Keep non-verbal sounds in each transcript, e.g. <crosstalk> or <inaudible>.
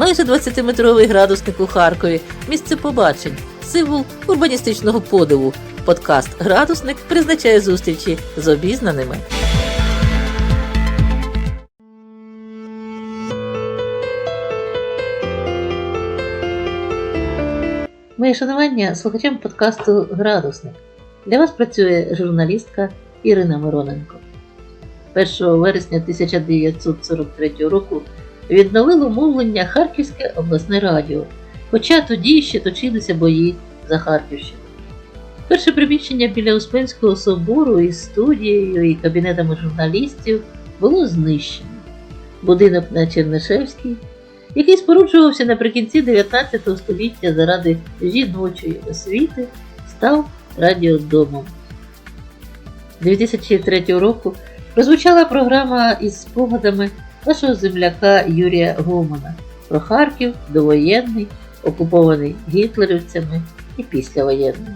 Майже 20-метровий градусник у Харкові, місце побачень, символ урбаністичного подиву. Подкаст Градусник призначає зустрічі з обізнаними. Моє шанування слухачам подкасту Градусник. Для вас працює журналістка Ірина Мироненко. 1 вересня 1943 року відновило мовлення Харківське обласне радіо, хоча тоді ще точилися бої за Харківщину. Перше приміщення біля Успенського собору із студією і кабінетами журналістів було знищено. Будинок на Чернишевській, який споруджувався наприкінці 19 століття заради жіночої освіти, став радіодомом. 2003 року прозвучала програма із спогадами нашого земляка Юрія Гомана про Харків довоєнний, окупований гітлерівцями і післявоєнний.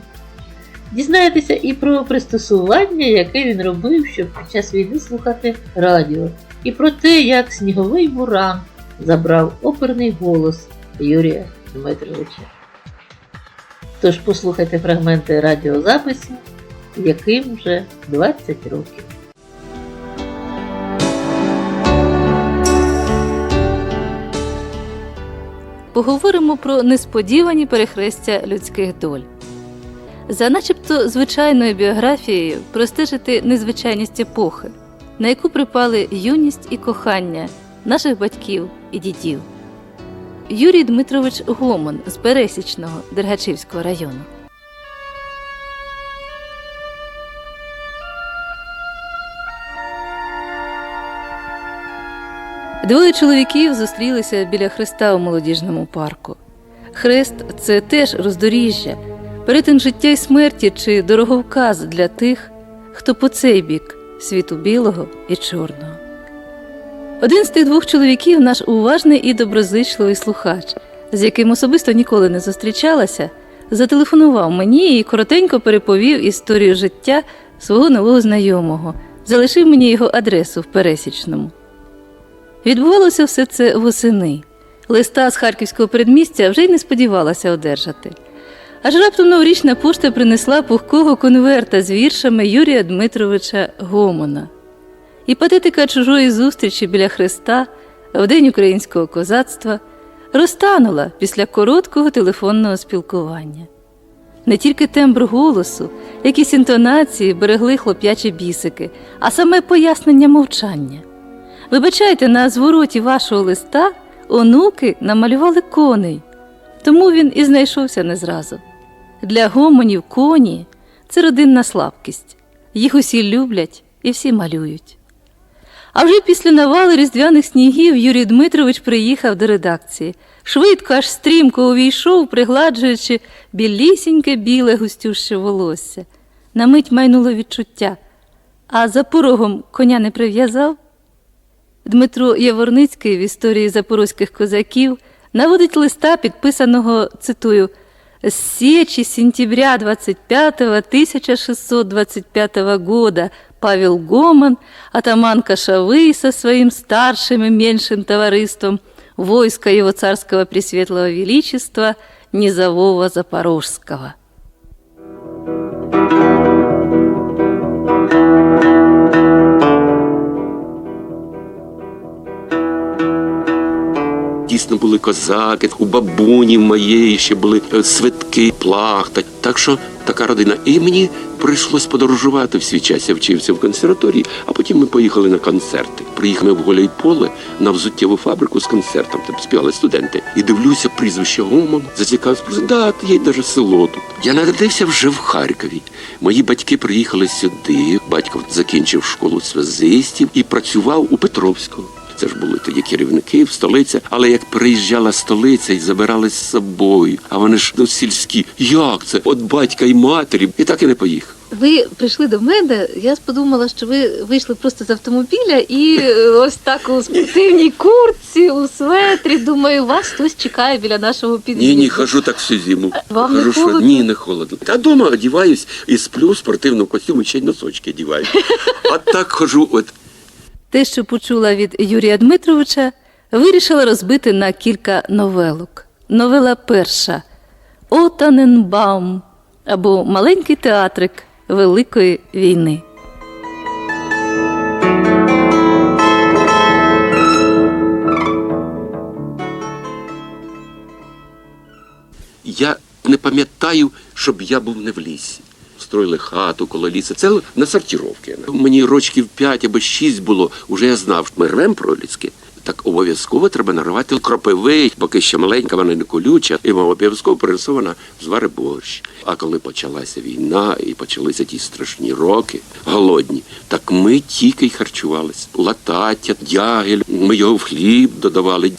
Дізнаєтеся і про пристосування, яке він робив, щоб під час війни слухати радіо, і про те, як сніговий буран забрав оперний голос Юрія Дмитровича. Тож послухайте фрагменти радіозапису, яким вже 20 років. Поговоримо про несподівані перехрестя людських доль. За начебто звичайною біографією простежити незвичайність епохи, на яку припали юність і кохання наших батьків і дідів. Юрій Дмитрович Гомон з Пересічного Дергачівського району. Двоє чоловіків зустрілися біля хреста у молодіжному парку. Хрест це теж роздоріжжя, перетин життя й смерті чи дороговказ для тих, хто по цей бік світу білого і чорного. Один з тих двох чоловіків наш уважний і доброзичливий слухач, з яким особисто ніколи не зустрічалася, зателефонував мені і коротенько переповів історію життя свого нового знайомого, залишив мені його адресу в пересічному. Відбувалося все це восени. Листа з харківського передмістя вже й не сподівалася одержати. Аж раптом новорічна пошта принесла пухкого конверта з віршами Юрія Дмитровича Гомона. І патетика чужої зустрічі біля Христа в День українського козацтва розтанула після короткого телефонного спілкування. Не тільки тембр голосу, якісь інтонації берегли хлоп'ячі бісики, а саме пояснення мовчання. Вибачайте, на звороті вашого листа онуки намалювали коней, тому він і знайшовся не зразу. Для гомонів коні це родинна слабкість. Їх усі люблять і всі малюють. А вже після навали різдвяних снігів Юрій Дмитрович приїхав до редакції. Швидко, аж стрімко увійшов, пригладжуючи білісіньке біле густюще волосся. На мить майнуло відчуття. А за порогом коня не прив'язав. Дмитро Яворницький в історії запорозьких козаків наводить листа, підписаного, цитую, «С сечи сентября 25 1625 года Павел Гоман, атаман Кошовый со своим старшим и меньшим товариством, войска его царского пресветлого величества Низового Запорожского. Дійсно були козаки, у бабуні моєї ще були е, свитки, плахта. Так що така родина. І мені прийшлось подорожувати в свій час. Я вчився в консерваторії, а потім ми поїхали на концерти. Приїхали в Голя й поле на взуттєву фабрику з концертом. Там співали студенти. І дивлюся, прізвище Гомон, зацікавився. Да, є навіть село тут. Я народився вже в Харкові. Мої батьки приїхали сюди. Батько закінчив школу связистів і працював у Петровському. Це ж були тоді керівники в столиці, але як приїжджала столиця і забирали з собою, а вони ж ну, сільські. Як це? От батька і матері, і так і не поїхав. Ви прийшли до мене. Я подумала, що ви вийшли просто з автомобіля і е, ось так у спортивній куртці, у светрі. Думаю, вас хтось чекає біля нашого під'їзду. Ні, ні, хожу так всю зиму. Вам не Кажу, що ні, не холодно. Та вдома одіваюсь і сплю в спортивному костюмі, ще й носочки одіваю. <laughs> А так хожу, от Те, що почула від Юрія Дмитровича, вирішила розбити на кілька новелок. Новела перша О Таненбаум або Маленький театрик Великої війни. Я не пам'ятаю, щоб я був не в лісі. Строїли хату коло лісу. Це на сортіровки. Мені рочків 5 або 6 було. Уже я знав, що ми рвем проліски. Так обов'язково треба наривати кропиви, поки ще маленька, вона не колюча, і вона обов'язково пересована звари борщ. А коли почалася війна і почалися ті страшні роки, голодні, так ми тільки й харчувалися. Латаття, дягель, ми його в хліб додавали.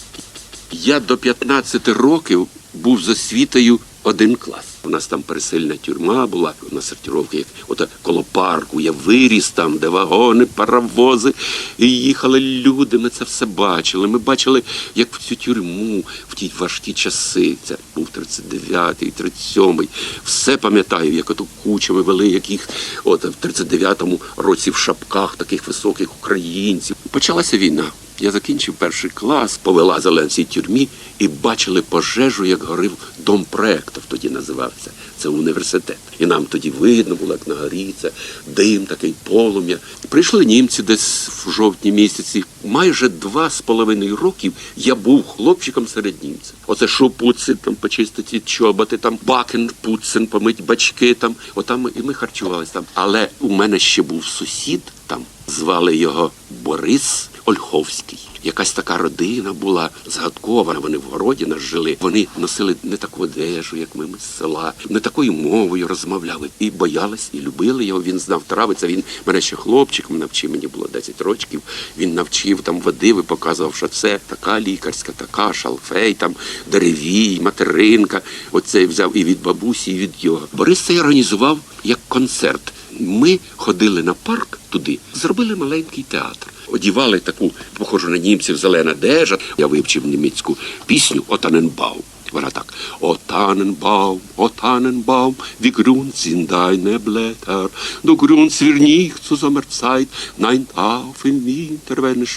Я до 15 років був з освітою один клас. У нас там пересильна тюрма була на сортировці, як от коло парку. Я виріс там, де вагони, паровози, і їхали люди. Ми це все бачили. Ми бачили, як в цю тюрму в ті важкі часи. Це був 39-й, 37-й. Все пам'ятаю, як ото кучами вели, яких от в 39-му році в шапках таких високих українців. Почалася війна. Я закінчив перший клас, на цій тюрмі і бачили пожежу, як горив дом проектів, тоді називався. Це університет. І нам тоді видно було, як на горі, це дим, такий полум'я. Прийшли німці десь в жовтні місяці. Майже два з половиною років я був хлопчиком серед німців. Оце шопуцин, там почистити чоботи, там бакен пуцин, помить бачки там. Отам і ми харчувалися там. Але у мене ще був сусід там, звали його Борис. Ольховський. Якась така родина була згадкована. Вони в городі нас жили. Вони носили не таку одежу, як ми, ми з села, не такою мовою розмовляли. І боялись, і любили його. Він знав трави. Це він мене ще хлопчиком навчив. Мені було 10 років. Він навчив там води, ви показував, що це така лікарська, така шалфей, там деревій, материнка. Оце взяв і від бабусі, і від його. Борис це організував як концерт. Ми ходили на парк туди, зробили маленький театр. Одівали таку, похожу на німців, зелена одежа. Я вивчив німецьку пісню Отаненбаум. Вона так. О Tannenbaum, о Tannenbaum, wie grün sind deine Blätter. Du grünst wir nicht zur Sommerzeit, nein, auf im Winter, wenn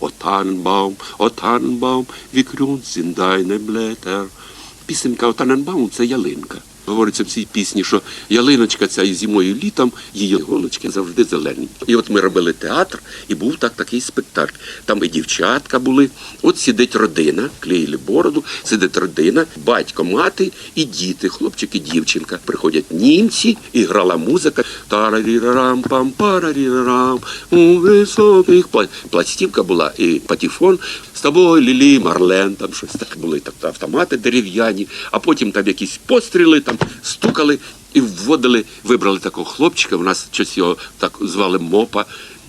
o Tannenbaum, wie grün sind deine Blätter. Пісенька о Tannenbaum – це ялинка. Говориться в цій пісні, що ялиночка ця і зимою, і літом, її голочки завжди зелені. І от ми робили театр, і був так такий спектакль. Там і дівчатка були. От сидить родина, клеїли бороду, сидить родина, батько, мати і діти, хлопчик і дівчинка. Приходять німці, і грала музика. Тарарірарам, пам, парарірарам, у високих пластівка була і патефон. З тобою Лілі, Марлен, там щось так були так, автомати дерев'яні, а потім там якісь постріли, там стукали і вводили, вибрали такого хлопчика. У нас щось його так звали Мопа.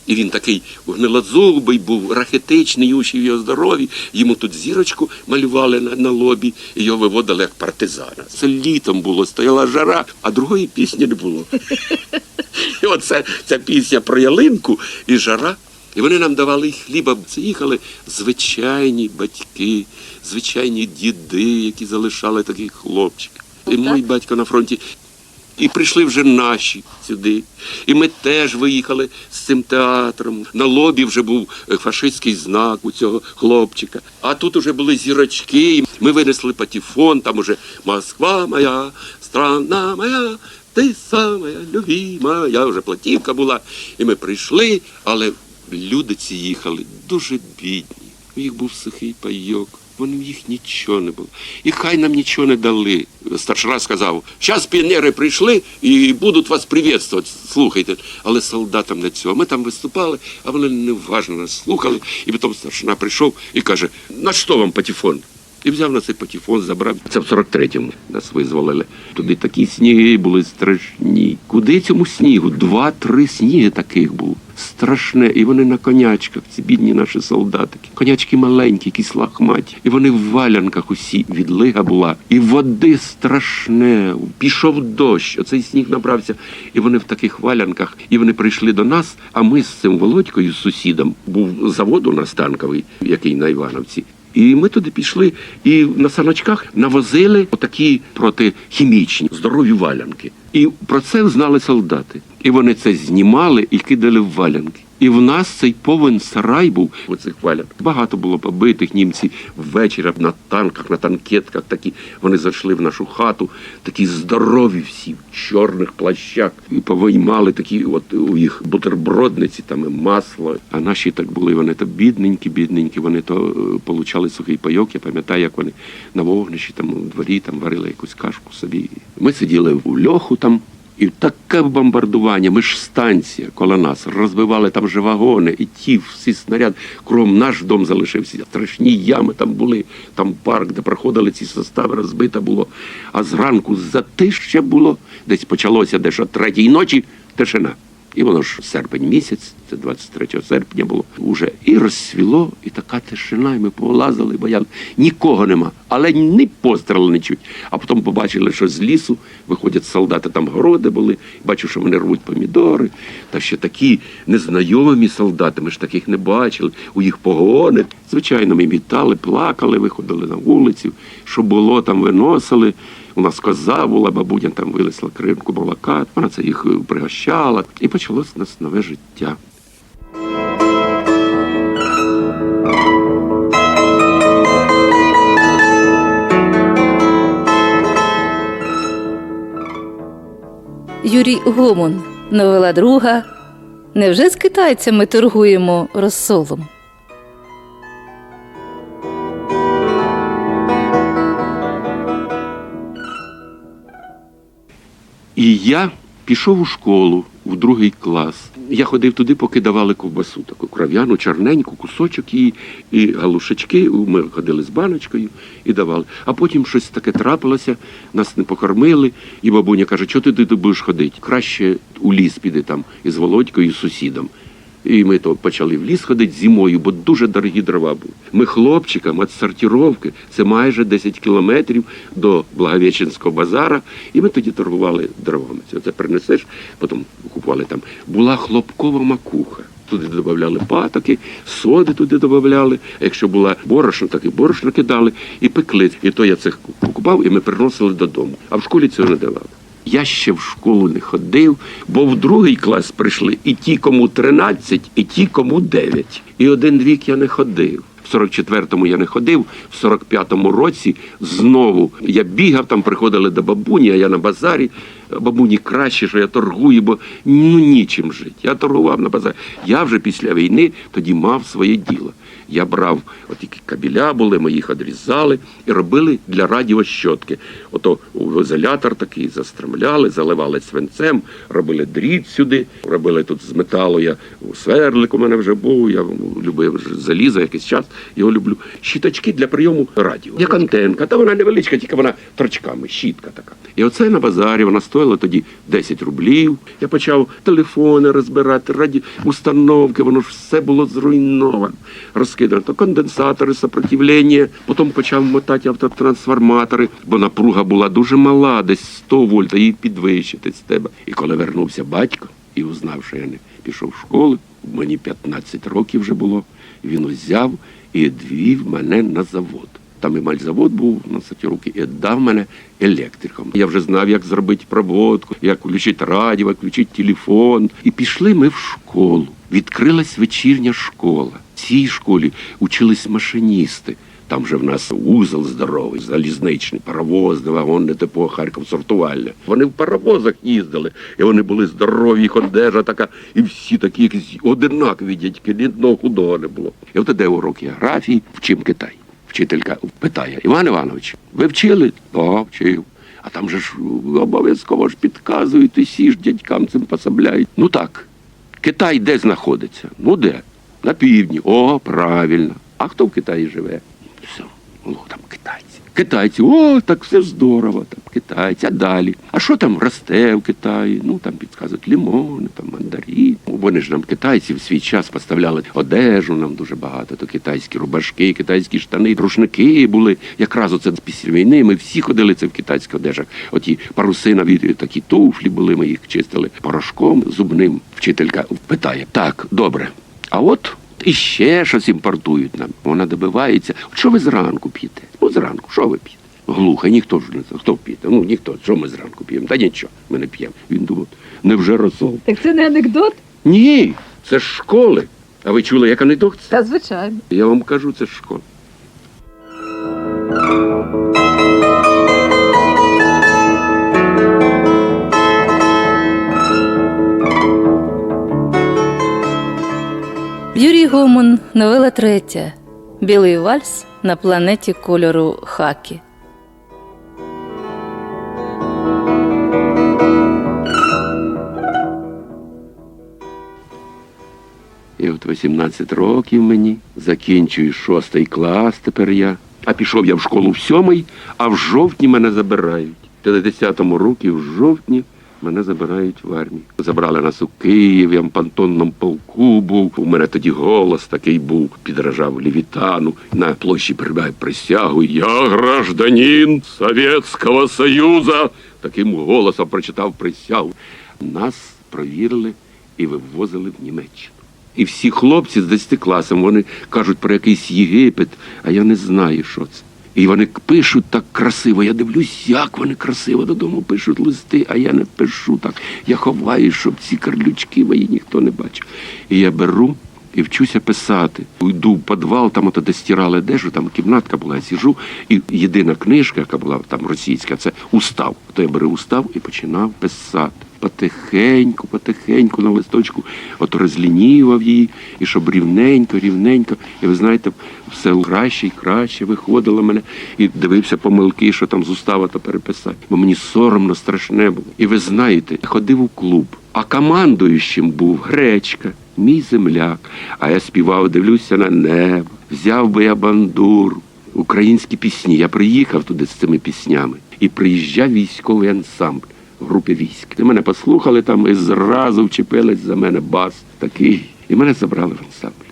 І він такий гнилозубий був, рахетичний, уші його здорові. Йому тут зірочку малювали на, на лобі, і його виводили як партизана. Це літом було, стояла жара, а другої пісні не було. <laughs> І оце ця пісня про ялинку і жара. І вони нам давали і хліба. Це їхали звичайні батьки, звичайні діди, які залишали таких хлопчиків. І мій батько на фронті. І прийшли вже наші сюди. І ми теж виїхали з цим театром. На лобі вже був е, фашистський знак у цього хлопчика. А тут уже були зірочки. Ми винесли патефон, там уже Москва моя, страна моя, ти самая любима. Я вже платівка була. І ми прийшли, але люди ці їхали дуже бідні. У їх був сухий пайок. Вони в їх нічого не було. І хай нам нічого не дали. Старшина сказав, зараз піонери прийшли і будуть вас привітствувати. Слухайте. Але солдатам не цього. Ми там виступали, а вони неважно нас слухали. І потім старшина прийшов і каже: на що вам патефон? І взяв на цей патефон, забрав. Це в 43-му нас визволили. Туди такі сніги були страшні. Куди цьому снігу? Два-три сніги таких було. Страшне. І вони на конячках, ці бідні наші солдатики. Конячки маленькі, якісь лахматі. І вони в валянках усі. Відлига була. І води страшне. Пішов дощ. Оцей сніг набрався. І вони в таких валянках. І вони прийшли до нас. А ми з цим Володькою, з сусідом, був завод у нас танковий, який на Івановці. І ми туди пішли і на саночках навозили отакі протихімічні здорові валянки. І про це знали солдати. І вони це знімали і кидали в валянки. І в нас цей повен сарай був у цих валях. Багато було побитих німці ввечері на танках, на танкетках. Такі вони зайшли в нашу хату, такі здорові всі в чорних плащах. І повиймали такі, от у їх бутербродниці, там і масло. А наші так були, вони то бідненькі, бідненькі. Вони то е, получали сухий пайок. Я пам'ятаю, як вони на вогнищі там у дворі там варили якусь кашку собі. Ми сиділи в льоху там. І таке бомбардування, ми ж станція коло нас, розбивали там же вагони, і ті всі снаряди, Кром наш дом залишився. Страшні ями там були, там парк, де проходили ці состави, розбита було. А зранку затище було, десь почалося десь о третій ночі тишина. І воно ж серпень місяць, це 23 серпня було уже. І розсвіло, і така тишина, і ми повилазили, бояли. Нікого нема, але ні пострілу не чуть. А потім побачили, що з лісу виходять солдати, там городи були. Бачу, що вони рвуть помідори. Та ще такі незнайомі солдати, ми ж таких не бачили. У їх погони. Звичайно, ми вітали, плакали, виходили на вулицю, що було, там виносили. У нас коза була, бабуня там вилисла кринку молока, вона це їх е, пригощала. І почалось у нас нове життя. Юрій Гомон, новела друга. Невже з китайцями торгуємо розсолом? І я пішов у школу в другий клас. Я ходив туди, поки давали ковбасу, таку кров'яну, чорненьку, кусочок її, і галушечки. Ми ходили з баночкою і давали. А потім щось таке трапилося, нас не покормили, і бабуня каже, що ти туди будеш ходити? Краще у ліс піди там із Володькою, і з сусідом. І ми то почали в ліс ходити зимою, бо дуже дорогі дрова були. Ми хлопчикам від сортировки, це майже 10 кілометрів до Благовещенського базара, і ми тоді торгували дровами. Це, принесеш, потім купували там. Була хлопкова макуха. Туди додавали патоки, соди туди додавали. А якщо була борошно, так і борошно кидали і пекли. І то я це покупав, і ми приносили додому. А в школі цього не давали. Я ще в школу не ходив, бо в другий клас прийшли і ті, кому 13, і ті, кому 9. І один рік я не ходив. В 44-му я не ходив, в 45-му році знову я бігав, там приходили до бабуні, а я на базарі. Бабуні краще, що я торгую, бо ну нічим жити. Я торгував на базарі. Я вже після війни тоді мав своє діло. Я брав от такі кабіля були, ми їх відрізали і робили для радіощотки. Ото у ізолятор такий застромляли, заливали свинцем, робили дріт сюди, робили тут з металу. Я у сверлик у мене вже був, я любив залізо якийсь час, його люблю. Щіточки для прийому радіо. Як антенка, та вона невеличка, тільки вона торчками, щітка така. І оце на базарі вона стоїла тоді 10 рублів. Я почав телефони розбирати, раді установки, воно ж все було зруйновано, розкидано. То конденсатори, сопротивлення, потім почав мотати автотрансформатори, бо напруга була дуже мала, десь 100 вольт, її підвищити з тебе. І коли вернувся батько і узнав, що я не пішов в школу, мені 15 років вже було, він узяв і відвів мене на завод. Там і мальзавод був на ці руки і дав мене електриком. Я вже знав, як зробити проводку, як включити радіо, включити телефон. І пішли ми в школу. Відкрилась вечірня школа. Цій школі учились машиністи. Там же в нас вузол здоровий, залізничний, паровозне, вагонне депо, Харків сортувальне. Вони в паровозах їздили, і вони були здорові, їх одежа така, і всі такі якісь одинакові дядьки, ні одного худого не було. І от іде урок географії, вчим Китай. Вчителька питає, Іван Іванович, ви вчили? Так, вчив. А там же ж обов'язково ж підказують, і всі ж дядькам цим пособляють. Ну так, Китай де знаходиться? Ну де? На півдні. О, правильно. А хто в Китаї живе? Все, ну там китайці. Китайці, о, так все здорово, там китайці, а далі. А що там росте в Китаї? Ну там підказують лімони, там мандарі. Вони ж нам китайці в свій час поставляли одежу нам дуже багато. То китайські рубашки, китайські штани, рушники були. Якраз оце після війни ми всі ходили це в китайських одежах. Оті парусинові такі туфлі були, ми їх чистили порошком зубним. Вчителька питає: так, добре. А от і ще щось імпортують нам. Вона добивається. Що ви зранку п'єте? Ну, зранку, що ви п'єте? Глухо, ніхто ж не знає. Хто п'є? Ну ніхто. Що ми зранку п'ємо? Та нічого, ми не п'ємо. Він думав, невже розсол? Так це не анекдот? Ні, Це ж школи. А ви чули, як анекдот? це? Та звичайно. Я вам кажу, це ж школа. Юрій Гомон, новела третя. Білий вальс на планеті кольору хакі. І от 18 років мені, закінчую шостий клас тепер я. А пішов я в школу в сьомий, а в жовтні мене забирають. В 50-му році в жовтні мене забирають в армію. Забрали нас у Київ, я в пантонному полку був. У мене тоді голос такий був, підражав Левітану. На площі прибігає присягу. Я гражданин Совєтського Союзу. Таким голосом прочитав присягу. Нас провірили і вивозили в Німеччину. І всі хлопці з 10 класом вони кажуть про якийсь Єгипет, а я не знаю, що це. І вони пишуть так красиво. Я дивлюсь, як вони красиво додому пишуть листи, а я не пишу так. Я ховаю, щоб ці карлючки мої ніхто не бачив. І я беру і вчуся писати. Йду в підвал, там ото де стирали одежу, там кімнатка була, я сіжу, і єдина книжка, яка була там російська, це устав. То я беру устав і починав писати. Потихеньку, потихеньку на листочку, от розлінював її, і щоб рівненько, рівненько. І ви знаєте, все краще і краще виходило мене. І дивився помилки, що там з устава то переписати. Бо мені соромно страшне було. І ви знаєте, ходив у клуб, а командуючим був гречка, мій земляк. А я співав, дивлюся на небо, взяв би я бандуру. Українські пісні. Я приїхав туди з цими піснями і приїжджав військовий ансамбль в групі військ. І мене послухали там і зразу вчепились за мене бас такий. І мене забрали в ансамбль.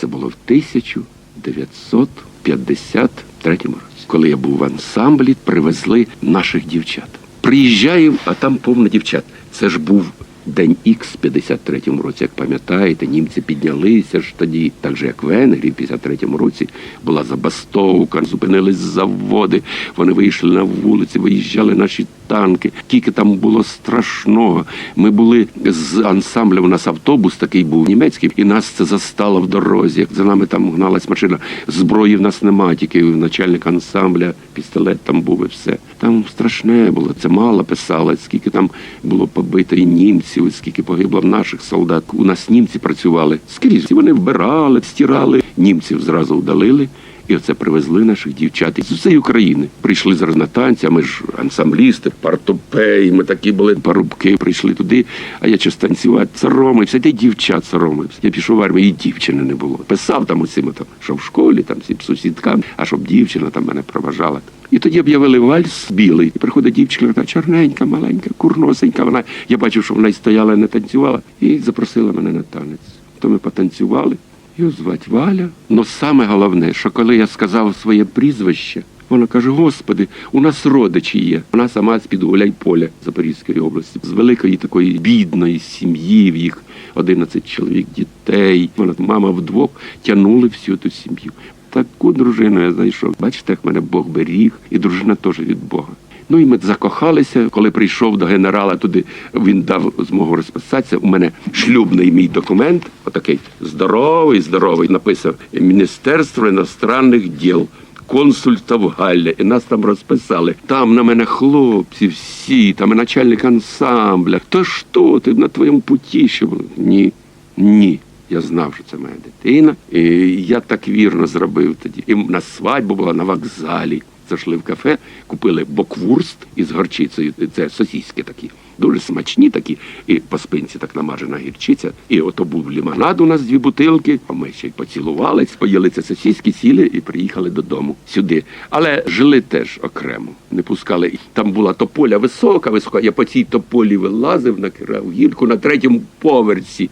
Це було в 1953 році. Коли я був в ансамблі, привезли наших дівчат. Приїжджаю, а там повно дівчат. Це ж був День Ікс в 53-му році, як пам'ятаєте, німці піднялися ж тоді, так же як в Венгрії в 53-му році була забастовка, зупинились заводи, вони вийшли на вулиці, виїжджали наші танки. Тільки там було страшного. Ми були з ансамблем, у нас автобус такий був німецький, і нас це застало в дорозі. За нами там гналась машина. Зброї в нас немає, тільки начальник ансамбля, пістолет там був і все. Там страшне було, це мало писали, скільки там було побито і німців, і скільки погибло наших солдат. У нас німці працювали скрізь. Вони вбирали, стирали. Німців зразу удалили. І оце привезли наших дівчат із усієї України. Прийшли зараз на танці, а ми ж ансамблісти, партопеї, ми такі були парубки, прийшли туди, а я щось танцювати, соромився, де дівчат соромився. Я пішов в армію, і дівчини не було. Писав там усім, там, що в школі, там всім сусідкам, а щоб дівчина там мене проважала. І тоді об'явили вальс білий. І приходить дівчина, така чорненька, маленька, курносенька. Вона я бачив, що вона і стояла, не танцювала, і запросила мене на танець. То ми потанцювали. Його звать Валя. Но саме головне, що коли я сказав своє прізвище, вона каже: Господи, у нас родичі є. Вона сама з під Гуляйполя Запорізької області, з великої такої бідної сім'ї, в їх 11 чоловік дітей. Вона мама вдвох тягнули всю ту сім'ю. Таку дружину я знайшов. Бачите, як мене Бог беріг, і дружина теж від Бога. Ну і ми закохалися. Коли прийшов до генерала туди, він дав змогу розписатися. У мене шлюбний мій документ, отакий здоровий, здоровий, написав Міністерство іностранних діл. Консульта в Галля, і нас там розписали. Там на мене хлопці всі, там і начальник ансамбля. То що ти на твоєму путі? Що? Ні, ні. Я знав, що це моя дитина, і я так вірно зробив тоді. І на свадьбу була на вокзалі. Зайшли в кафе, купили боквурст із горчицею. Це сосіски такі, дуже смачні такі, і по спинці так намажена гірчиця. І ото був лимонад у нас дві бутилки. А ми ще й поцілувались, поїли це сосіски, сіли і приїхали додому сюди. Але жили теж окремо, не пускали. Там була тополя висока, висока. Я по цій тополі вилазив, накирав гірку на третьому поверсі.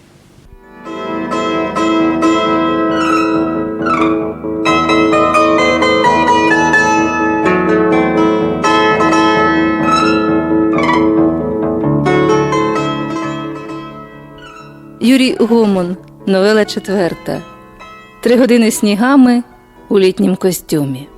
Юрій Гомон, новела четверта. Три години снігами у літнім костюмі.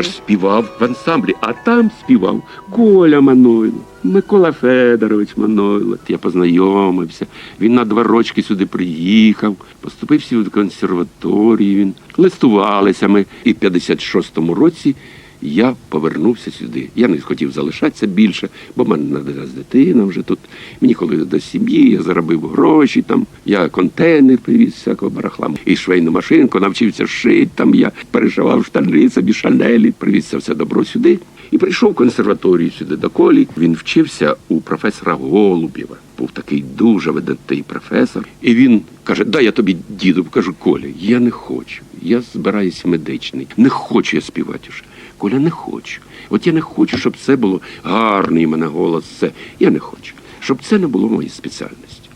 Я ж співав в ансамблі, а там співав Коля Манойло, Микола Федорович Манойло. Я познайомився. Він на два рочки сюди приїхав, поступився до в консерваторію. Він листувалися ми. І в 56-му році я повернувся сюди. Я не хотів залишатися більше, бо в мене народилась дитина вже тут. Мені коли до сім'ї, я заробив гроші там. Я контейнер привіз всякого барахла. І швейну машинку навчився шити. Там я перешивав штани, собі шанелі, привіз це все добро сюди. І прийшов в консерваторію сюди до колі. Він вчився у професора Голубєва. Був такий дуже видатний професор. І він каже: Дай я тобі діду, кажу, Коля, я не хочу. Я збираюся медичний. Не хочу я співати вже. Коля, не хочу. От я не хочу, щоб це було гарний мене голос. Це. Я не хочу. Щоб це не було моєю спеціальністю.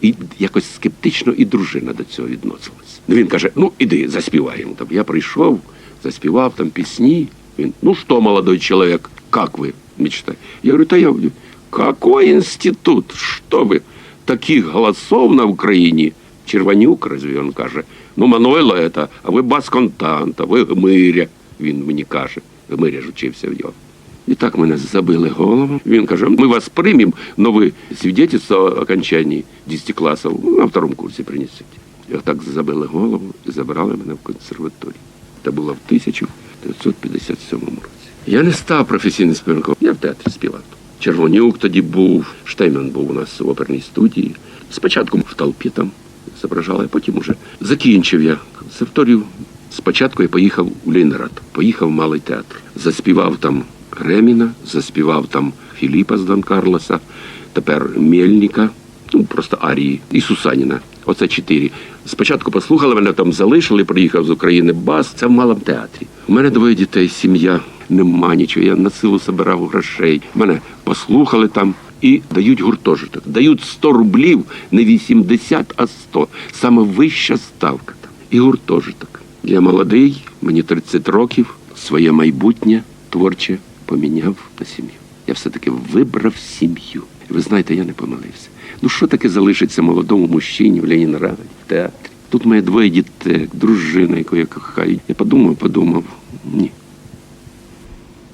І якось скептично і дружина до цього відносилась. Ну, Він каже: ну іди, заспіваємо. Там я прийшов, заспівав там пісні. Він, ну що, молодой чоловік, як ви мечтаєте? Я говорю, та я какой інститут? Що ви? Таких голосов на Україні. Червонюк, разве він каже. Ну, Мануйло это, а ви бас-контант, а ви гмиря, він мені каже. Гмиря ж учився в його. І так мене забили голову. Він каже, ми вас приймемо, но ви свідетельство окончанні 10 класів на второму курсі принесете. І отак забили голову і забрали мене в консерваторію. Це було в 1957 році. Я не став професійним співаком, я в театрі співав. Червонюк тоді був, Штейман був у нас в оперній студії. Спочатку в толпі там зображали, а потім уже закінчив я консерваторію. Спочатку я поїхав у Ленинград, поїхав в малий театр. Заспівав там Реміна, заспівав там Філіпа з Дон Карлоса, тепер Мельника, ну просто Арії і Сусаніна. Оце чотири. Спочатку послухали, мене там залишили, приїхав з України бас. Це в малому театрі. У мене двоє дітей, сім'я, нема нічого. Я на силу збирав грошей. Мене послухали там і дають гуртожиток. Дають 100 рублів, не 80, а 100. Саме вища ставка там. І гуртожиток. Я молодий, мені 30 років, своє майбутнє творче поміняв на сім'ю. Я все-таки вибрав сім'ю. Ви знаєте, я не помилився. Ну що таке залишиться молодому мужчині в Ленінграді, в театрі? Тут моє двоє дітей, дружина, яку я кохаю. Я подумав, подумав, ні.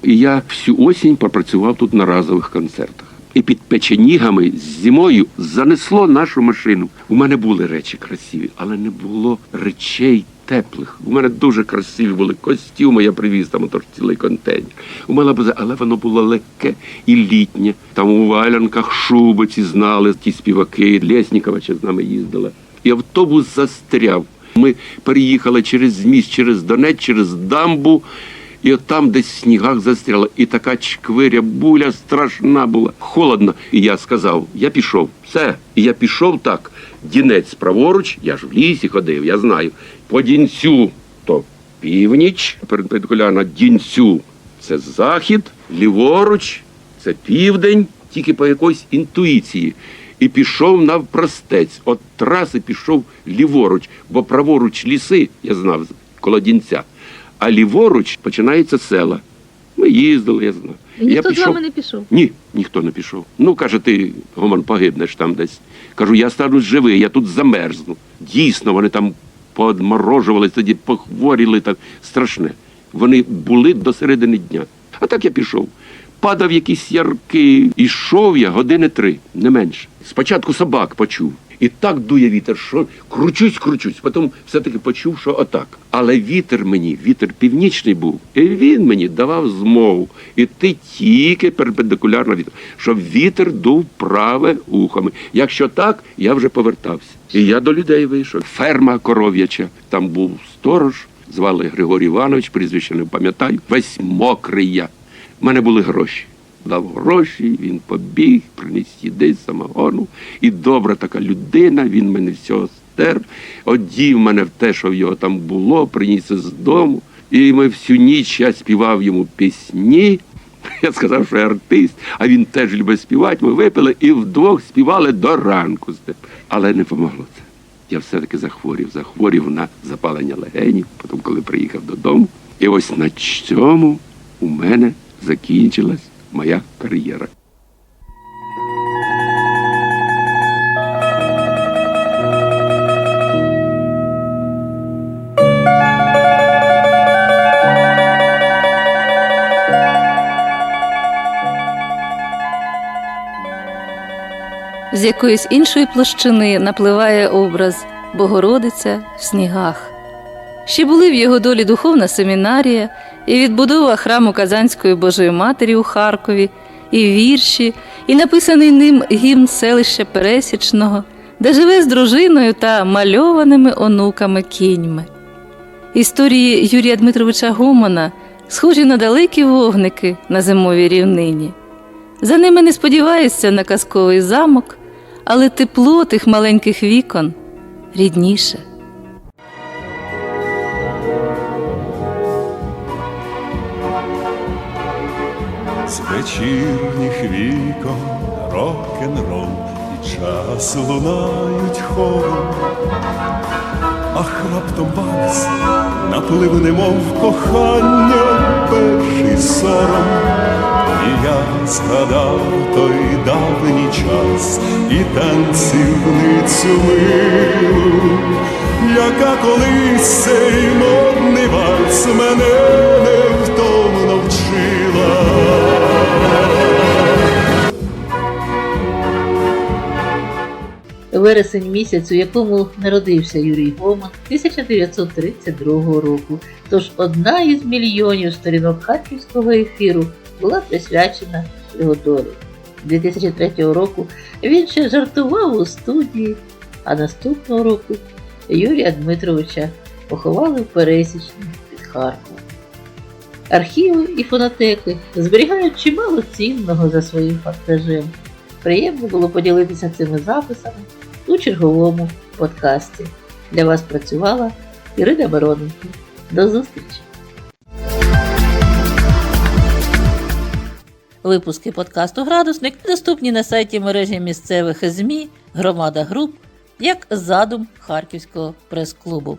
І я всю осінь попрацював тут на разових концертах. І під печенігами зимою занесло нашу машину. У мене були речі красиві, але не було речей теплих. У мене дуже красиві були костюми, я привіз там отож цілий контейнер. У мене було, але воно було легке і літнє. Там у валянках шуби ці знали, ті співаки, Лєснікова ще з нами їздила. І автобус застряв. Ми переїхали через міст, через Донець, через дамбу. І от там десь в снігах застряла. І така чквиря буля страшна була. Холодно. І я сказав: я пішов. Все. І я пішов так. Дінець праворуч, я ж в лісі ходив, я знаю. По дінцю то північ, перпендикулярно дінцю це захід, ліворуч це південь, тільки по якоїсь інтуїції. І пішов навпростець. От траси пішов ліворуч, бо праворуч ліси, я знав, коло дінця. А ліворуч починається села. Ми їздили, я знаю. І ніхто з вами не пішов. Ні, ніхто не пішов. Ну, каже, ти, Гоман, погибнеш там десь. Кажу, я стану живий, я тут замерзну. Дійсно, вони там подморожували, тоді похворіли так страшне. Вони були до середини дня. А так я пішов. Падав якісь ярки, і йшов я години три, не менше. Спочатку собак почув. І так дує вітер, що кручусь, кручусь. Потім все-таки почув, що отак. Але вітер мені, вітер північний був, і він мені давав змогу іти тільки перпендикулярно вітру, щоб вітер дув праве ухами. Якщо так, я вже повертався. І я до людей вийшов. Ферма коров'яча. Там був сторож, звали Григорій Іванович, прізвище не пам'ятаю. Весь мокрий я. У мене були гроші. Дав гроші, він побіг, приніс їди, самогону. І добра така людина, він мене всього стер, одів мене в те, що в його там було, приніс з дому. І ми всю ніч я співав йому пісні. <laughs> Я сказав, що я артист, а він теж любить співати. Ми випили і вдвох співали до ранку. Але не помогло це. Я все-таки захворів, захворів на запалення легенів, потім, коли приїхав додому. І ось на цьому у мене закінчилась моя карьера. З якоїсь іншої площини напливає образ Богородиця в снігах. Ще були в його долі духовна семінарія і відбудова храму Казанської Божої Матері у Харкові, і вірші, і написаний ним гімн селища Пересічного, де живе з дружиною та мальованими онуками кіньми. Історії Юрія Дмитровича Гомона схожі на далекі вогники на зимовій рівнині. За ними не сподіваєшся на казковий замок, але тепло тих маленьких вікон рідніше. З вечірніх вікон рок-н-рол і час лунають хором, Ах, раптом вальс наплив, немов кохання, перший сором, і я згадав той давній час і танцівницю милу, яка колись цей модний вальс мене невтомно Вересень місяць, у якому народився Юрій Гоман 1932 року. Тож одна із мільйонів сторінок харківського ефіру була присвячена його долі. 2003 року він ще жартував у студії, а наступного року Юрія Дмитровича поховали в Пересічні під Харковом. Архіви і фонотеки зберігають чимало цінного за своїм фактажем. Приємно було поділитися цими записами у черговому подкасті. Для вас працювала Ірина Мироненко. До зустрічі! Випуски подкасту Градусник доступні на сайті мережі місцевих ЗМІ Громада Груп як задум Харківського прес-клубу.